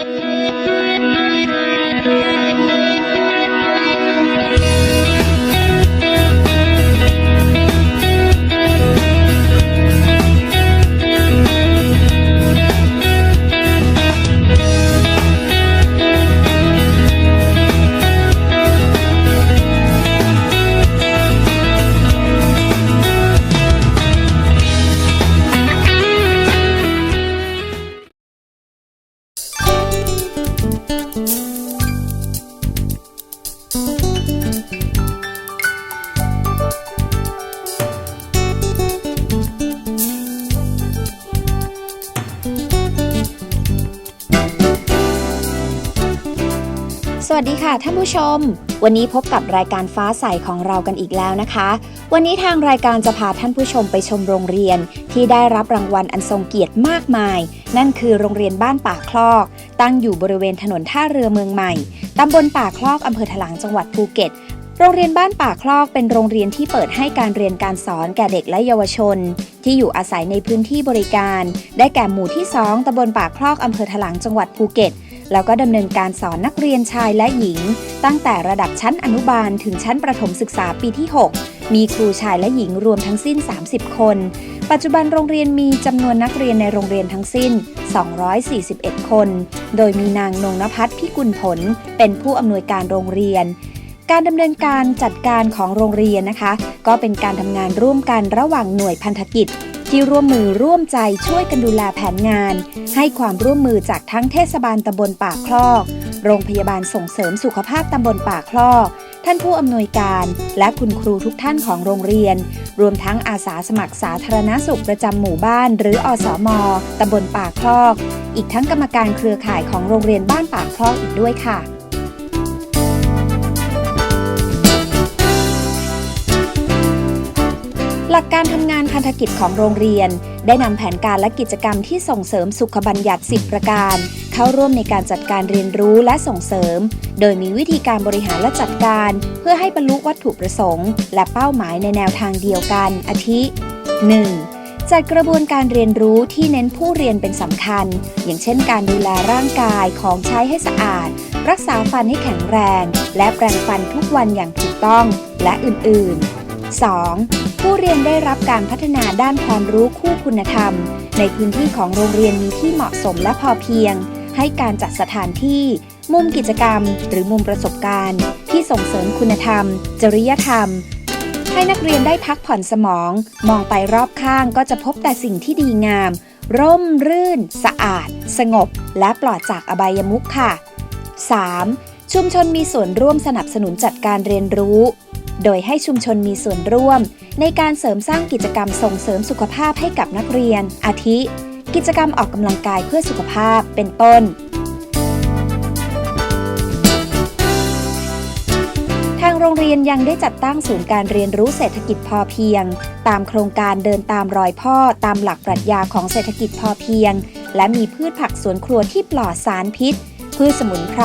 ส วัสดีค่ะท่านผู้ชม วันนี้พบกับรายการฟ้าใสของเรากันอีกแล้วนะคะ วันนี้ทางรายการจะพาท่านผู้ชมไปชมโรงเรียน ที่ได้รับรางวัลอันทรงเกียรติมากมาย นั่นคือโรงเรียนบ้านป่าคลอก ตั้งอยู่บริเวณถนนท่าเรือเมืองใหม่ตำบลป่าคลอกอำเภอถลางจังหวัดภูเก็ตโรงเรียนบ้านป่าคลอกเป็นโรงเรียนที่เปิดให้การเรียนการสอนแก่เด็กและเยาวชน ที่อยู่อาศัยในพื้นที่บริการ ได้แก่หมู่ที่ 2ตำบลป่าคลอกอำเภอถลางจังหวัดภูเก็ต แล้วก็ดำเนินการสอนนักเรียนชายและหญิง ตั้งแต่ระดับชั้นอนุบาลถึงชั้นประถมศึกษาปีที่ 6 มีครูชายและหญิงรวมทั้งสิ้น 30 คน ปัจจุบันโรงเรียนมีจำนวนนักเรียนในโรงเรียนทั้งสิ้น 241 คน โดยมีนางนงนภัทรพิกุลผล เป็นผู้อำนวยการโรงเรียนการดำเนินการจัดการของโรงเรียนนะคะ ก็เป็นการทำงานร่วมกันระหว่างหน่วยพันธกิจ ที่ร่วมมือร่วมใจช่วยกันดูแลแผนงาน ให้ความร่วมมือจากทั้งเทศบาลตำบลป่าคลอก โรงพยาบาลส่งเสริมสุขภาพตำบลป่าคลอก ท่านผู้อำนวยการและคุณครูทุกท่านของโรงเรียน รวมทั้งอาสาสมัครสาธารณสุขประจำหมู่บ้าน หรืออสมตำบลป่าคลอก อีกทั้งกรรมการเครือข่ายของโรงเรียนบ้านป่าคลอกอีกด้วยค่ะ หลักการทำงานพันธกิจของโรงเรียน ได้นำแผนการและกิจกรรมที่ส่งเสริมสุขบัญญัติ 10 ประการ เข้าร่วมในการจัดการเรียนรู้และส่งเสริม โดยมีวิธีการบริหารและจัดการ เพื่อให้บรรลุวัตถุประสงค์ และเป้าหมายในแนวทางเดียวกัน อาทิ 1. จัดกระบวนการเรียนรู้ที่เน้นผู้เรียนเป็นสำคัญ อย่างเช่น การดูแลร่างกายของใช้ให้สะอาด รักษาฟันให้แข็งแรง และแปรงฟันทุกวันอย่างถูกต้อง และอื่น ๆ 2. ได้รับการพัฒนาด้านความรู้คู่คุณธรรม ในพื้นที่ของโรงเรียนมีที่เหมาะสมและพอเพียง ให้การจัดสถานที่ มุมกิจกรรม หรือมุมประสบการณ์ ที่ส่งเสริมคุณธรรม จริยธรรม ให้นักเรียนได้พักผ่อนสมอง มองไปรอบข้างก็จะพบแต่สิ่งที่ดีงาม ร่มรื่น สะอาด สงบ และปลอดจากอบายมุขค่ะ 3. ชุมชนมีส่วนร่วมสนับสนุนจัดการเรียนรู้ โดยให้ชุมชนมีส่วนร่วม ในการเสริมสร้างกิจกรรมส่งเสริมสุขภาพให้กับนักเรียน อาทิ กิจกรรมออกกำลังกายเพื่อสุขภาพเป็นต้น ทางโรงเรียนยังได้จัดตั้งศูนย์การเรียนรู้เศรษฐกิจพอเพียง ตามโครงการเดินตามรอยพ่อตามหลักปรัชญาของเศรษฐกิจพอเพียง และมีพืชผักสวนครัวที่ปลอดสารพิษ พืชสมุนไพร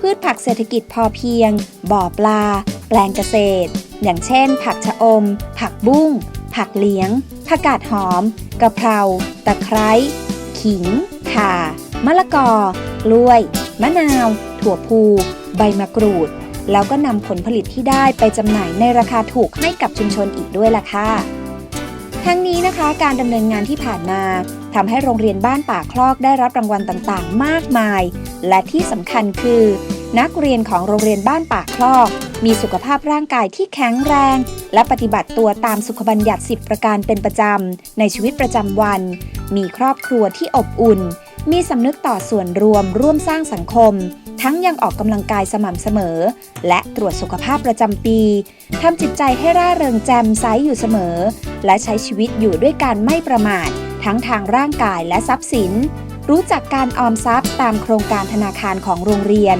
พืชผักเศรษฐกิจพอเพียง บ่อปลา แปลงเกษตร อย่างเช่น ผักชะอม ผักบุ้ง ผักเลี้ยง ผักกาดหอม กะเพรา ตะไคร้ ขิง ข่า มะละกอ กล้วย มะนาว ถั่วพู ใบมะกรูด แล้วก็นำผลผลิตที่ได้ไปจำหน่ายในราคาถูกให้กับชุมชนอีกด้วยล่ะค่ะทั้งนี้นะคะการดำเนินงานที่ผ่านมาทำให้โรงเรียนบ้านป่าคลอกได้รับรางวัลต่างๆ มากมาย และที่สำคัญคือ นักเรียนของโรงเรียนบ้านป่าคลอก มีสุขภาพร่างกายที่แข็งแรง และปฏิบัติตัวตามสุขบัญญัติ 10 ประการเป็นประจำ ในชีวิตประจำวัน มีครอบครัวที่อบอุ่น มีสำนึกต่อส่วนรวมร่วมสร้างสังคม ทั้งยังออกกำลังกายสม่ำเสมอ และตรวจสุขภาพประจำปีทำจิตใจให้ร่าเริงแจ่มใสอยู่เสมอ และใช้ชีวิตอยู่ด้วยการไม่ประมาท ทั้งทางร่างกายและทรัพย์สิน รู้จักการออมทรัพย์ตามโครงการธนาคารของโรงเรียน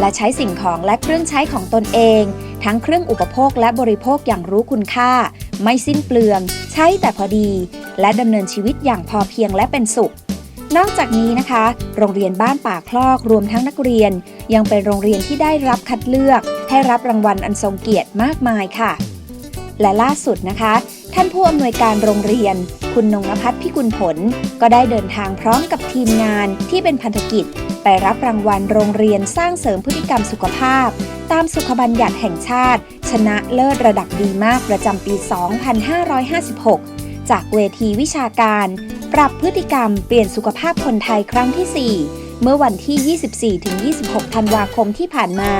และใช้สิ่งของและเครื่องใช้ของตนเอง ทั้งเครื่องอุปโภคและบริโภคอย่างรู้คุณค่า ไม่สิ้นเปลือง ใช้แต่พอดี และดำเนินชีวิตอย่างพอเพียงและเป็นสุข นอกจากนี้นะคะ โรงเรียนบ้านป่าคลอกรวมทั้งนักเรียน ยังเป็นโรงเรียนที่ได้รับคัดเลือก ให้รับรางวัลอันทรงเกียรติมากมายค่ะ และล่าสุดนะคะ ท่านผู้อำนวยการโรงเรียน คุณนงนภัทรพิกุลผล ก็ได้เดินทางพร้อมกับทีมงานที่เป็นพันธกิจ ไปรับรางวัลโรงเรียนสร้างเสริมพฤติกรรมสุขภาพ ตามสุขบัญญัติแห่งชาติ ชนะเลิศระดับดีมากประจำปี 2556 จากเวทีวิชาการ ปรับพฤติกรรมเปลี่ยนสุขภาพคนไทยครั้งที่ 4 เมื่อวันที่ 24-26 ธันวาคมที่ผ่านมา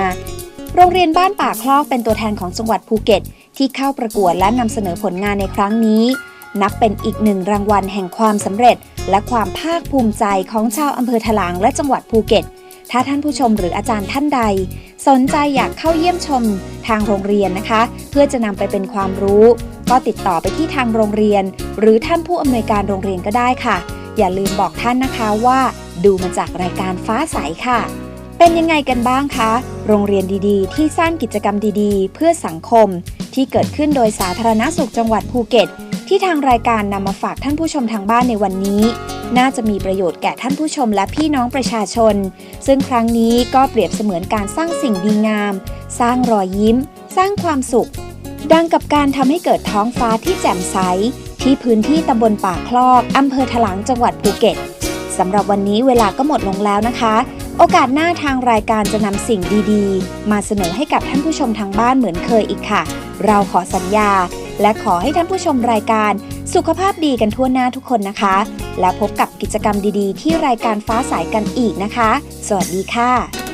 โรงเรียนบ้านป่าคลอกเป็นตัวแทนของจังหวัดภูเก็ต ที่เข้าประกวดและนำเสนอผลงานในครั้งนี้ นับเป็นอีกหนึ่งรางวัลแห่งความสำเร็จ และความภาคภูมิใจของชาวอำเภอถลางและจังหวัดภูเก็ต ถ้าท่านผู้ชมหรืออาจารย์ท่านใด สนใจอยากเข้าเยี่ยมชมทางโรงเรียนนะคะ เพื่อจะนำไปเป็นความรู้ ก็ติดต่อไปที่ทางโรงเรียน หรือท่านผู้อำนวยการโรงเรียนก็ได้ค่ะ อย่าลืมบอกท่านนะคะว่า ดูมาจากรายการฟ้าใสค่ะ เป็นยังไงกันบ้างคะ โรงเรียนดีๆ ที่สร้างกิจกรรมดีๆ เพื่อสังคม ที่เกิดขึ้นโดยสาธารณสุขจังหวัดภูเก็ต ที่ทางรายการนำมาฝากท่านผู้ชมทางบ้านในวันนี้ น่าจะมีประโยชน์แก่ท่านผู้ชมและพี่น้องประชาชน ซึ่งครั้งนี้ก็เปรียบเสมือนการสร้างสิ่งดีงาม สร้างรอยยิ้ม สร้างความสุข ดังกับการทำให้เกิดท้องฟ้าที่แจ่มใส ที่พื้นที่ตำบลป่าคลอกอำเภอถลางจังหวัดภูเก็ตสำหรับวันนี้เวลาก็หมดลงแล้วนะคะ โอกาสหน้าทางรายการจะนำสิ่งดีๆ มาเสนอให้กับท่านผู้ชมทางบ้านเหมือนเคยอีกค่ะ เราขอสัญญา และขอให้ท่านผู้ชมรายการสุขภาพดีกันทั่วหน้าทุกคนนะคะ และพบกับกิจกรรมดีๆ ที่รายการฟ้าสายกันอีกนะคะ สวัสดีค่ะ